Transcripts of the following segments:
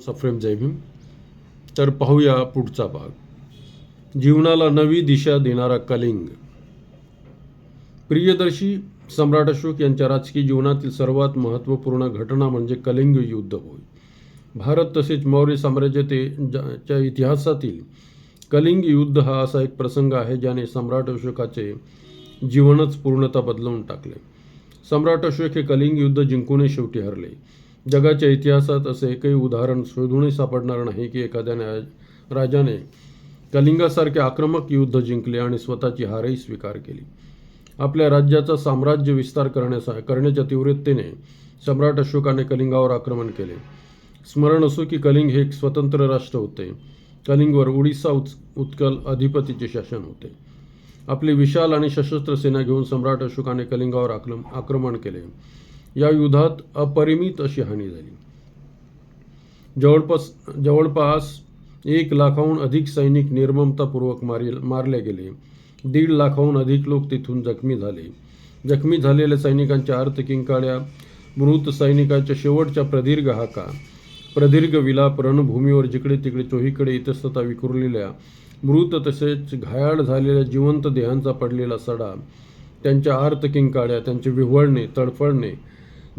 सफ्रेम जय तर पाहूया पुढचा भाग. जीवनाला नवी दिशा देणारा कलिंग. प्रियदर्शी सम्राट अशोक यांच्या राजकीय जीवनातील सर्वात महत्त्वपूर्ण घटना म्हणजे कलिंग युद्ध होय. भारत तसेच मौर्य साम्राज्य इतिहासातील कलिंग युद्ध हा असा एक प्रसंग आहे ज्याने सम्राट अशोकाचे जीवनच पूर्णता बदलवून टाकले. सम्राट अशोक हे कलिंग युद्ध जिंकूनही शेवटी हरले. जगाच्या इतिहासात असे एकही उदाहरण शोधूनही सापडणार नाही की एखाद्या राजाने कलिंगासारखे आक्रमक युद्ध जिंकले आणि स्वतःची हारही स्वीकार केली. आपल्या राज्याचा साम्राज्य विस्तार करण्याचा करण्याच्या तीव्रतेने सम्राट अशोकाने कलिंगावर आक्रमण केले. स्मरण असो की कलिंग हे एक स्वतंत्र राष्ट्र होते. कलिंगवर उडीसा उच उत्कल अधिपतीचे शासन होते. आपली विशाल आणि सशस्त्र सेना घेऊन सम्राट अशोकाने कलिंगावर आक्रम आक्रमण केले. या युद्धात अपरिमित अशी हानी झाली. जवळपास जवळपास एक लाखाहून अधिक सैनिक निर्ममतापूर्वक मारी मारले गेले. दीड लाखाहून अधिक लोक तिथून जखमी झाले. जखमी झालेल्या सैनिकांच्या अर्थकिंकाळ्या मृत सैनिकाच्या शेवटच्या प्रदीर्घ हाका प्रदीर्घ विलाप रणभूमीवर जिकडे तिकडे चोहीकडे इतस्तता विखुरलेल्या मृत तसेच घायाळ झालेल्या जिवंत देहांचा पडलेला सडा त्यांच्या आर्त किंकाळ्या त्यांचे विव्हळणे तडफडणे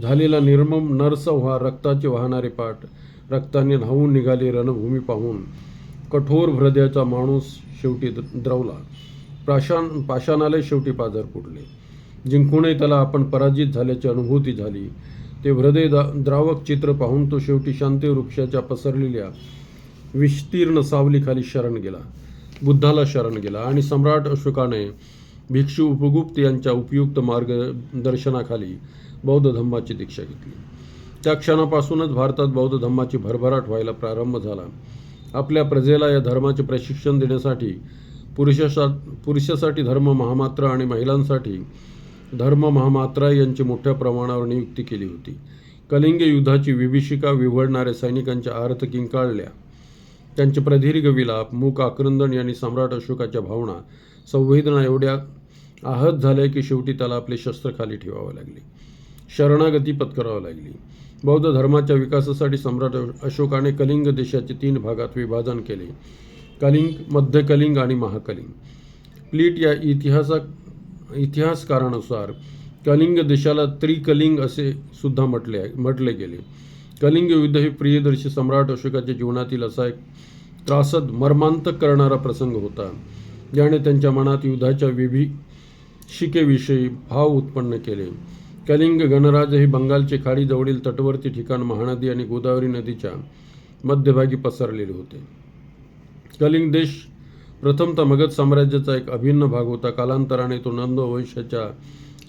झालेला निर्मम नरसंहार रक्ताचे वाहणारे पाठ. रक्ताने न्हावून निघाले रणभूमी पाहून. कठोर हृदयाचा माणूस शेवटी द्रवला. पाषाण पाषाणाला शेवटी पाझर फुटले जिंकूनही त्याला आपण पराजित झाल्याची अनुभूती झाली. ते हृदय द्रावक चित्र पाहून तो शेवटी शांती वृक्षाच्या पसरलेल्या विस्तीर्ण सावलीखाली शरण गेला. बुद्धाला शरण गेला आणि सम्राट अशोकाने भिक्षू उपगुप्त यांच्या उपयुक्त मार्गदर्शनाखाली बौद्ध धम्माची दीक्षा घेतली. त्या क्षणापासूनच भारतात बौद्ध धम्माची भरभराट व्हायला प्रारंभ झाला. आपल्या प्रजेला या धर्माचे प्रशिक्षण देण्यासाठी पुरुषासा पुरुषासाठी धर्म महामात्र आणि महिलांसाठी धर्म महामात्रा यांची मोठ्या प्रमाणावर नियुक्ती केली होती. कलिंग युद्धाची विभीषिका विव्हळणाऱ्या सैनिकांच्या आर्थ किंकाळल्या. त्यांचे प्रदीर्घ विलाप मूक आक्रंदन यांनी सम्राट अशोकाच्या भावना संवेदना एवढ्या आहत झाल्या की शेवटी त्याला आपले शस्त्र खाली ठेवावे लागले. शरणागती पत्करावी लागली. बौद्ध धर्माच्या विकासासाठी सम्राट अशोकाने कलिंग देशाचे तीन भागात विभाजन केले. कलिंग मध्य कलिंग आणि महाकलिंग. प्लीट या इतिहासा इतिहासकारानुसार कलिंग देशाला त्रिकलिंग असे सुद्धा म्हटले म्हटले गेले. कलिंग युद्ध हे प्रियदर्शी सम्राट अशोकाच्या जीवनातील असा एक त्रासद मर्मांतक करणारा प्रसंग होता ज्याने त्यांच्या मनात युद्धाच्या विभीषिकेविषयी भाव उत्पन्न केले. कलिंग गणराज हे बंगालचे खाडीजवळील तटवर्ती ठिकाण महानदी आणि गोदावरी नदीच्या मध्यभागी पसरलेले होते. कलिंग देश प्रथमतः मगध साम्राज्याचा एक अभिन्न भाग होता. कालांतराने तो नंद वंशाच्या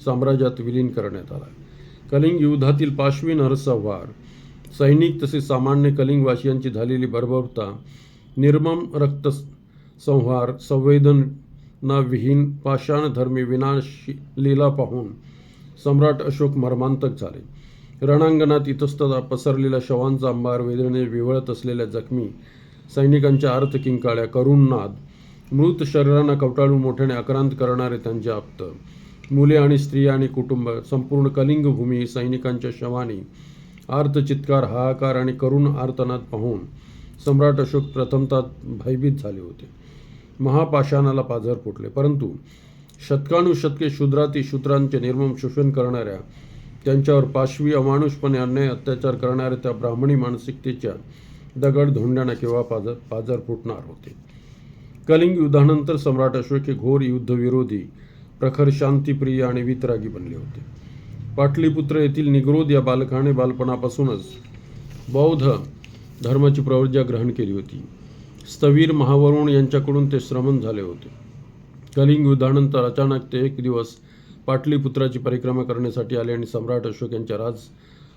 साम्राज्यात विलीन करण्यात आला. कलिंग युद्धातील पाशवी नरसंहार सैनिक तसेच सामान्य कलिंगवासियांची झालेली बर्बरता निर्मम रक्त संहार संवेदनाविहीन पाषाणधर्मी विनाश लीला पाहून सम्राट अशोक मर्मांतक झाले. रणांगणात इतस्तता पसरलेल्या शवांचा अंबार वेदने विवळत असलेल्या जखमी सैनिकांच्या अर्थ किंकाळ्या करुण नाद मृत शरीरांना कवटाळून मोठ्याने आक्रांत करणारे त्यांचे आप्त. मुले आणि स्त्रिया आणि कुटुंब संपूर्ण कलिंगभूमी सैनिकांच्या शवानी आर्तचित्कार हाहाकार आणि करुण आर्तनाद पाहून सम्राट अशोक प्रथमतः भयभीत झाले होते. महापाषाणाला पाझर फुटले परंतु शतकानुशतके शूद्राती शूद्रांचे निर्मम शोषण करणाऱ्या त्यांच्यावर पाशवी अमानुषपणे अन्याय अत्याचार करणाऱ्या त्या ब्राह्मणी मानसिकतेच्या दगड धोंड्याना केव्हा पाजर पाजर फुटणार होते? कलिंग युद्धानंतर सम्राट अशोक हे घोर युद्धविरोधी प्रखर शांतिप्रिय आणि वितरागी बनले होते. पाटलीपुत्र येथील निग्रोध या बालकाने बालपणापासूनच बौद्ध धर्माची प्रवर्जा ग्रहण केली होती. स्थवीर महावरुण यांच्याकडून ते श्रमण झाले होते. कलिंग युद्धानंतर अचानक ते एक दिवस पाटलीपुत्राची परिक्रमा करण्यासाठी आले आणि सम्राट अशोक यांच्या राज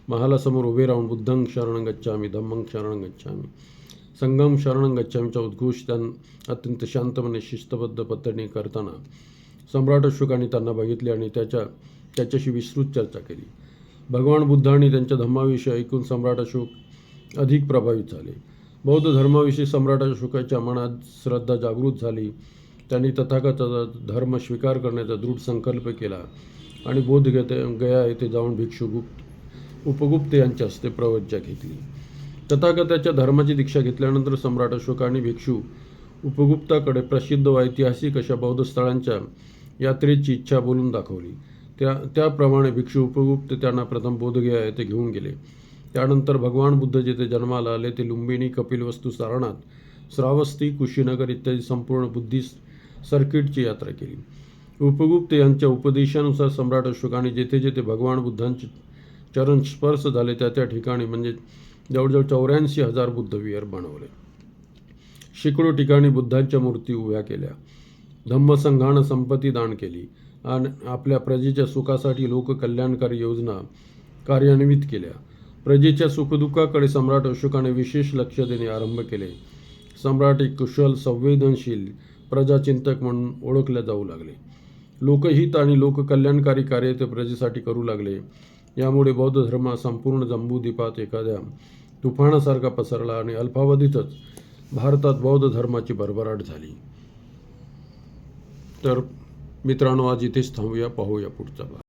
महालासमोर उभे राहून बुद्धंग शरण गच्छामी धम्मंग शरण गच्छामी. संगम शरण गच्छामीचा उद्घोष त्यां अत्यंत शांतपणे शिस्तबद्ध पद्धतीने करताना सम्राट अशोकाने त्यांना बघितले आणि त्याच्या त्याच्याशी विस्तृत चर्चा केली. भगवान बुद्ध आणि त्यांच्या धम्माविषयी ऐकून सम्राट अशोक अधिक प्रभावित झाले. बौद्ध धर्माविषयी सम्राट अशोकाच्या मनात श्रद्धा जागृत झाली. त्यांनी तथागताचा धर्म स्वीकार करण्याचा दृढ संकल्प केला आणि बोधगते गया येथे जाऊन भिक्षुगुप्त उपगुप्त यांच्या हस्ते प्रवज्जा घेतली. तथागताच्या धर्माची दीक्षा घेतल्यानंतर सम्राट अशोकाने भिक्षू उपगुप्ताकडे प्रसिद्ध व ऐतिहासिक अशा बौद्ध स्थळांच्या यात्रेची इच्छा बोलून दाखवली. त्या त्याप्रमाणे भिक्षू उपगुप्त त्यांना प्रथम बोधगया येथे घेऊन गेले. त्यानंतर भगवान बुद्ध जेथे जन्माला आले ते लुंबिनी कपिलवस्तू सारणात श्रावस्ती कुशीनगर इत्यादी संपूर्ण बुद्धिस्ट सर्किटची यात्रा केली. उपगुप्त यांच्या उपदेशानुसार सम्राट अशोकाने जेथे जेथे भगवान बुद्धांचे चरण स्पर्श झाले त्या त्या ठिकाणी म्हणजे जवळजवळ चौऱ्याऐंशी हजार बुद्धविहार बनवले. शेकडो ठिकाणी बुद्धांच्या मूर्ती उभ्या केल्या. धम्मसंघानं संपत्ती दान केली आणि आपल्या प्रजेच्या सुखासाठी लोककल्याणकारी योजना कार्यान्वित केल्या. प्रजेच्या सुखदुःखाकडे सम्राट अशोकाने विशेष लक्ष देणे आरंभ केले. सम्राट एक कुशल संवेदनशील प्रजाचिंतक म्हणून ओळखले जाऊ लागले. लोकहित आणि लोककल्याणकारी कार्य ते प्रजेसाठी करू लागले. यामुळे बौद्ध धर्म हा संपूर्ण जम्बूद्वीपात एखाद्या तुफानासारखा पसरला आणि अल्पावधीतच भारतात बौद्ध धर्माची भरभराट झाली. तर मित्रांनो आज इथेच थांबूया पाहूया पुढचा भाग.